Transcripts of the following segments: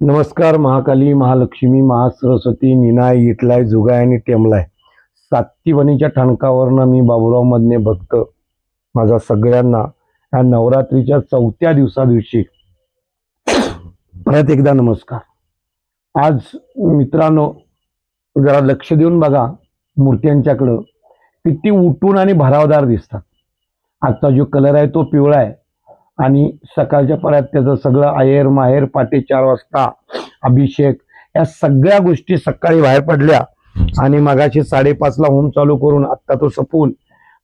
नमस्कार महाकाली महालक्ष्मी महासरस्वती निनाय इटलाय जुगाय आणि टेमलाय. सात्तीवणीच्या ठणकावरनं मी बाबुराव मधने भक्त. माझा सगळ्यांना या नवरात्रीच्या चौथ्या दिवसा दिवशी परत एकदा नमस्कार. आज मित्रांनो जरा लक्ष देऊन बघा मूर्त्यांच्याकडं. किती उठून आणि भरावदार दिसतात. आजचा जो कलर आहे तो पिवळा आहे. आणि सकाळच्या पर्यात त्याचं सगळं आहेर माहेर पाटे चार वाजता अभिषेक या सगळ्या गोष्टी सकाळी बाहेर पडल्या. आणि मगाशी साडेपाचला होम चालू करून आत्ता तो सपून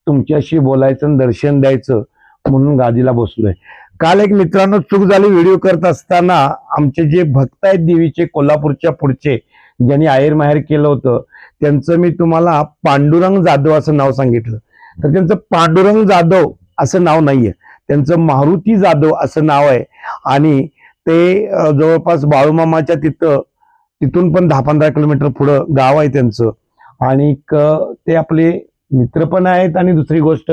तुमच्याशी बोलायचं आणि दर्शन द्यायचं म्हणून गादीला बसलोय. काल एक मित्रांनो चूक झाली व्हिडिओ करत असताना आमचे जे भक्त आहेत देवीचे कोल्हापूरच्या पुढचे ज्यांनी आहेर माहेर केलं होतं त्यांचं मी तुम्हाला पांडुरंग जाधव असं नाव सांगितलं. तर त्यांचं पांडुरंग जाधव असं नाव नाहीये. त्यांचं मारुती जाधव असं नाव आहे. आणि ते जवळपास बाळूमामाच्या तिथं तिथून पण दहा पंधरा किलोमीटर पुढं गाव आहे त्यांचं. आणि ते आपले मित्र पण आहेत आणि दुसरी गोष्ट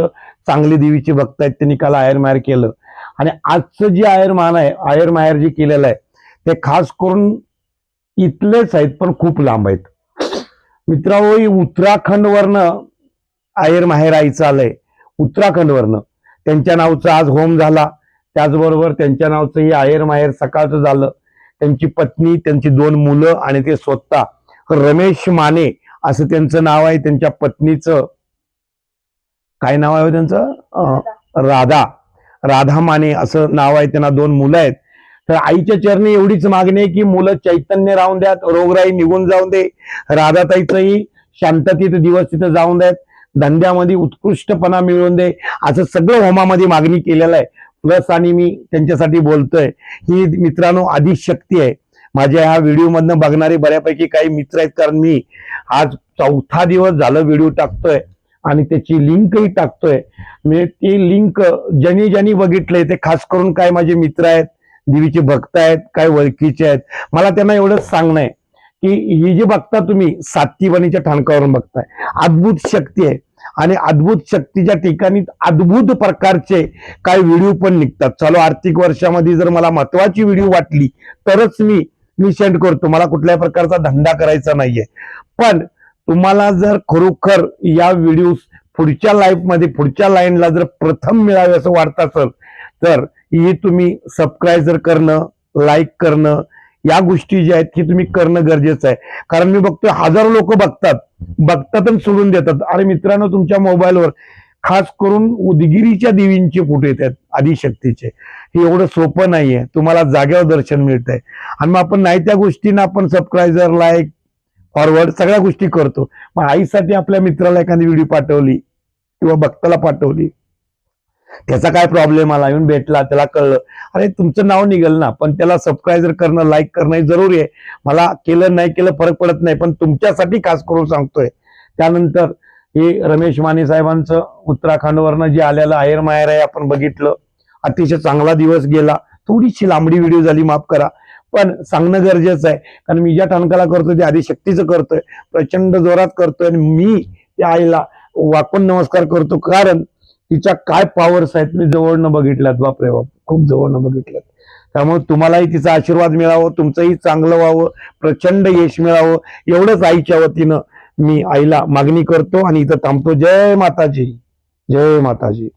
चांगली देवीचे भक्त आहेत. त्यांनी काल आयर माहेर केलं. आणि आजचं जे आयर मान आहे आयर माहेर जे केलेलं आहे ते खास करून इथलेच आहेत पण खूप लांब आहेत. मित्रांनो उत्तराखंडवरनं आयर माहेर आईचं आलंय. उत्तराखंडवरनं. त्यांच्या नावचं आज होम झाला. त्याचबरोबर त्यांच्या नावचंही आहेर माहेर सकाळचं झालं. त्यांची पत्नी त्यांची दोन मुलं आणि ते स्वतः. रमेश माने असं त्यांचं नाव आहे. त्यांच्या पत्नीचं काय नाव आहे हो त्यांचं? अं, राधा. राधा माने असं नाव आहे. त्यांना दोन मुलं आहेत. तर आईच्या चरणी एवढीच मागणी आहे की मुलं चैतन्य राहून द्यात रोगराई निघून जाऊन दे. राधाताईचंही शांततेत दिवस तिथं जाऊन द्यात. धंद्यामध्ये उत्कृष्टपणा मिळवून दे. असं सगळं होमामध्ये मागणी केलेलं आहे. प्लस आणि मी त्यांच्यासाठी बोलतोय ही मित्रांनो शक्ती आहे. माझ्या ह्या व्हिडिओमधनं बघणारे बऱ्यापैकी काही मित्र आहेत कारण मी आज चौथा दिवस झालं व्हिडिओ टाकतोय आणि त्याची लिंकही टाकतोय. मी ती लिंक ज्यांनी ज्यांनी बघितलंय ते खास करून काय माझे मित्र आहेत देवीचे भक्त आहेत काय ओळखीचे आहेत. मला त्यांना एवढंच सांगणं आहे. की ही जी बघता तुम्ही साततीवणीच्या ठणकावरून बघताय. अद्भुत शक्ती आहे. आणि अद्भुत शक्तीच्या ठिकाणी अद्भुत प्रकारचे काही व्हिडिओ पण निघतात. चालू आर्थिक वर्षामध्ये जर मला महत्वाची व्हिडिओ वाटली तरच मी मी सेंड करतो. मला कुठल्याही प्रकारचा धंदा करायचा नाहीये. पण तुम्हाला जर खरोखर या व्हिडिओ पुढच्या लाईफमध्ये पुढच्या लाईनला जर प्रथम मिळावे असं वाटत असेल तर ही तुम्ही सबस्क्राईब जर करणं लाईक करणं या गोष्टी ज्या आहेत की तुम्ही करणं गरजेचं आहे. कारण मी बघतोय हजारो लोक बघतात. बघतात आणि सोडून देतात. आणि मित्रांनो तुमच्या मोबाईलवर खास करून उदगिरीच्या देवींचे फोटो आहेत आदिशक्तीचे. हे एवढं सोपं नाहीये. तुम्हाला जागेवर दर्शन मिळत आहे आणि मग आपण नाही त्या गोष्टींना आपण सबस्क्रायझर लाईक फॉरवर्ड सगळ्या गोष्टी करतो. मग आईसाठी आपल्या मित्राला एखादी व्हिडिओ पाठवली किंवा भक्ताला पाठवली त्याचा काय प्रॉब्लेम आला? येऊन भेटला त्याला कळलं. अरे तुमचं नाव निघेल ना पण त्याला सबस्क्रायबर करणं लाईक करणं हे जरुरी आहे. मला केलं नाही केलं फरक पडत नाही पण तुमच्यासाठी खास करून सांगतोय. त्यानंतर हे रमेश माने साहेबांचं उत्तराखंडवरनं जे आलेलं आहेर माहेर आहे आपण बघितलं. अतिशय चांगला दिवस गेला. थोडीशी लांबडी व्हिडिओ झाली माफ करा. पण सांगणं गरजेचं आहे कारण मी ज्या ठणकाला करतोय ते आधी शक्तीचं करतोय. प्रचंड जोरात करतोय आणि मी त्या आईला वाकून नमस्कार करतो कारण तिच्या काय पॉवर्स आहेत मी जवळनं बघितल्यात बापरे बाप खूप जवळनं बघितल्यात. त्यामुळे तुम्हालाही तिचा आशीर्वाद मिळावं तुमचंही चांगलं व्हावं प्रचंड यश मिळावं एवढंच आईच्या वतीनं मी आईला मागणी करतो आणि इथं थांबतो. जय माताजी जय माताजी.